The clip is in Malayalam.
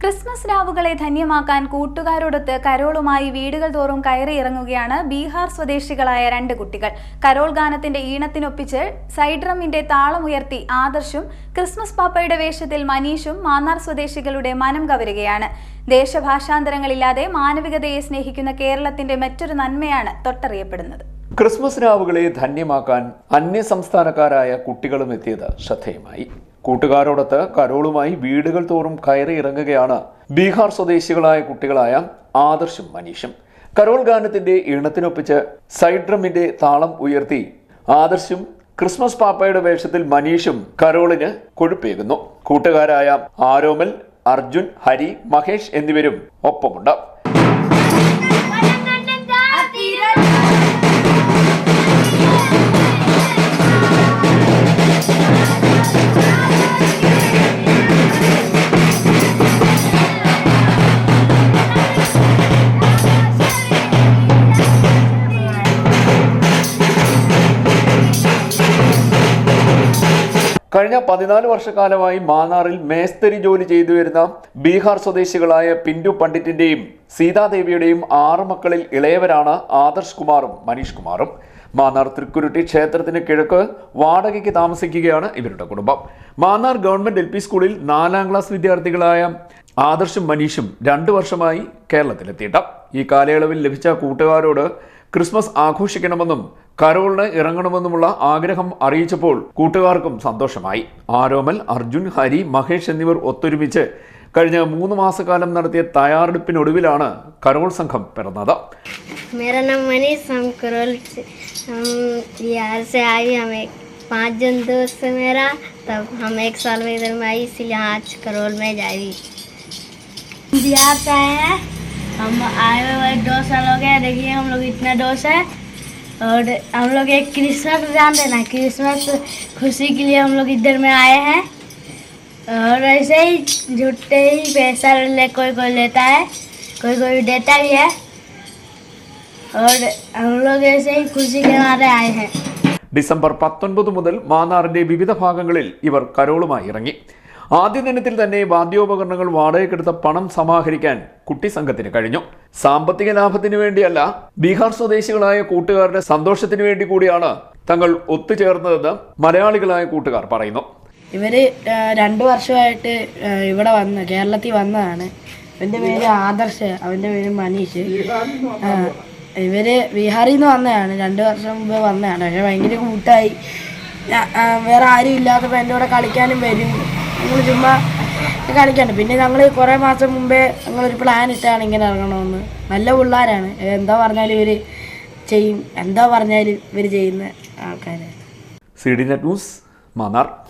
ക്രിസ്മസ് രാവുകളെ ധന്യമാക്കാൻ കൂട്ടുകാരോടൊത്ത് കരോളുമായി വീടുകൾ തോറും കയറി ഇറങ്ങുകയാണ് ബീഹാർ സ്വദേശികളായ രണ്ട് കുട്ടികൾ. കരോൾ ഗാനത്തിന്റെ ഈണത്തിനൊപ്പിച്ച് സൈഡ്രമിന്റെ താളമുയർത്തി ആദർശും ക്രിസ്മസ് പാപ്പയുടെ വേഷത്തിൽ മനീഷും മാന്നാർ സ്വദേശികളുടെ മനം കവരുകയാണ്. ദേശഭാഷാന്തരങ്ങളില്ലാതെ മാനവികതയെ സ്നേഹിക്കുന്ന കേരളത്തിന്റെ മറ്റൊരു നന്മയാണ് തൊട്ടറിയപ്പെടുന്നത്. ക്രിസ്മസ് രാവുകളെ ധന്യമാക്കാൻ അന്യ സംസ്ഥാനക്കാരായ കുട്ടികളും എത്തിയത് ശ്രദ്ധേയമായി. കൂട്ടുകാരോടൊത്ത് കരോളുമായി വീടുകൾ തോറും കയറി ഇറങ്ങുകയാണ് ബീഹാർ സ്വദേശികളായ കുട്ടികളായ ആദർശും മനീഷും. കരോൾ ഗാനത്തിന്റെ ഈണത്തിനൊപ്പിച്ച് സൈഡ്രമിന്റെ താളം ഉയർത്തി ആദർശും ക്രിസ്മസ് പാപ്പയുടെ വേഷത്തിൽ മനീഷും കരോളിന് കൊഴുപ്പേകുന്നു. കൂട്ടുകാരായ ആരോമൽ അർജുൻ ഹരി മഹേഷ് എന്നിവരും ഒപ്പമുണ്ട്. കഴിഞ്ഞ പതിനാല് വർഷക്കാലമായി മാന്നാറിൽ മേസ്തരി ജോലി ചെയ്തു വരുന്ന ബീഹാർ സ്വദേശികളായ പിന്റു പണ്ഡിറ്റിന്റെയും സീതാദേവിയുടെയും ആറ് മക്കളിൽ ഇളയവരാണ് ആദർശ് കുമാറും മനീഷ് കുമാറും. മാന്നാർ തൃക്കുരുട്ടി ക്ഷേത്രത്തിന് കിഴക്ക് വാടകയ്ക്ക് താമസിക്കുകയാണ് ഇവരുടെ കുടുംബം. മാന്നാർ ഗവൺമെന്റ് എൽ സ്കൂളിൽ നാലാം ക്ലാസ് വിദ്യാർത്ഥികളായ ആദർശും മനീഷും രണ്ടു വർഷമായി കേരളത്തിലെത്തിയിട്ട്. ഈ കാലയളവിൽ ലഭിച്ച കൂട്ടുകാരോട് ക്രിസ്മസ് ആഘോഷിക്കണമെന്നും കരോളിന് ഇറങ്ങണമെന്നുമുള്ള ആഗ്രഹം അറിയിച്ചപ്പോൾ കൂട്ടുകാർക്കും സന്തോഷമായി ആരോമൽ അർജുൻ ഹരി മഹേഷ് എന്നിവർ ഒത്തൊരുമിച്ച് കഴിഞ്ഞ മൂന്ന് മാസക്കാലം നടത്തിയ തയ്യാറെടുപ്പിനൊടുവിലാണ് കരോൾ സംഘം പിറന്നത് मेरा नाम मनीष हम करोल से हम बिहार से आई हम एक पाँच जन दोस्त है मेरा तब हम एक साल में इधर में आई इसलिए आज करोल में जाएगी बिहार से आए हैं हम आए हुए दो साल हो गए देखिए हम लोग इतना दोस्त है और हम लोग एक क्रिसमस जानते ना क्रिसमस खुशी के लिए हम लोग इधर में आए हैं और ऐसे ही झूठे ही पैसा ले कोई कोई लेता है कोई कोई देता भी है और हम लोग ऐसे ही खुशी के मारे आए हैं ഡിസംബർ പത്തൊൻപത് മുതൽ മാന്നാറിന്റെ വിവിധ ഭാഗങ്ങളിൽ ഇവർ കരോളുമായി ഇറങ്ങി ആദ്യ ദിനത്തിൽ തന്നെ വാദ്യോപകരണങ്ങൾ വാടകയ്ക്കെടുത്ത പണം സമാഹരിക്കാൻ കുട്ടി സംഘത്തിന് കഴിഞ്ഞു. സാമ്പത്തിക ലാഭത്തിന് വേണ്ടിയല്ല ബീഹാർ സ്വദേശികളായ കൂട്ടുകാരുടെ സന്തോഷത്തിന് വേണ്ടി കൂടിയാണ് തങ്ങൾ ഒത്തുചേർന്നതെന്ന് മലയാളികളായ കൂട്ടുകാർ പറയുന്നു. ഇവർ രണ്ടു വർഷമായിട്ട് ഇവിടെ വന്ന് കേരളത്തിൽ വന്നതാണ്. ഇവന്റെ പേര് ആദർശ് അവന്റെ പേര് മനീഷ്. ഇവർ ബീഹാറിൽ നിന്ന് വന്നതാണ്. രണ്ടു വർഷം മുമ്പ് വന്നതാണ്. പക്ഷെ ഭയങ്കര കൂട്ടായി. വേറെ ആരും ഇല്ലാത്തപ്പോൾ എന്റെ കൂടെ കളിക്കാനും വരും. ഞങ്ങൾ ചുമ്മാ കളിക്കാണ്ട് പിന്നെ ഞങ്ങൾ കുറേ മാസം മുമ്പേ ഞങ്ങളൊരു പ്ലാൻ ഇട്ടാണ് ഇങ്ങനെ ഇറങ്ങണമെന്ന് നല്ല പിള്ളേരാണ്. എന്താ പറഞ്ഞാലും ഇവർ ചെയ്യും. എന്താ പറഞ്ഞാലും ഇവർ ചെയ്യുന്ന ആൾക്കാരാണ്. C D net news Mannar.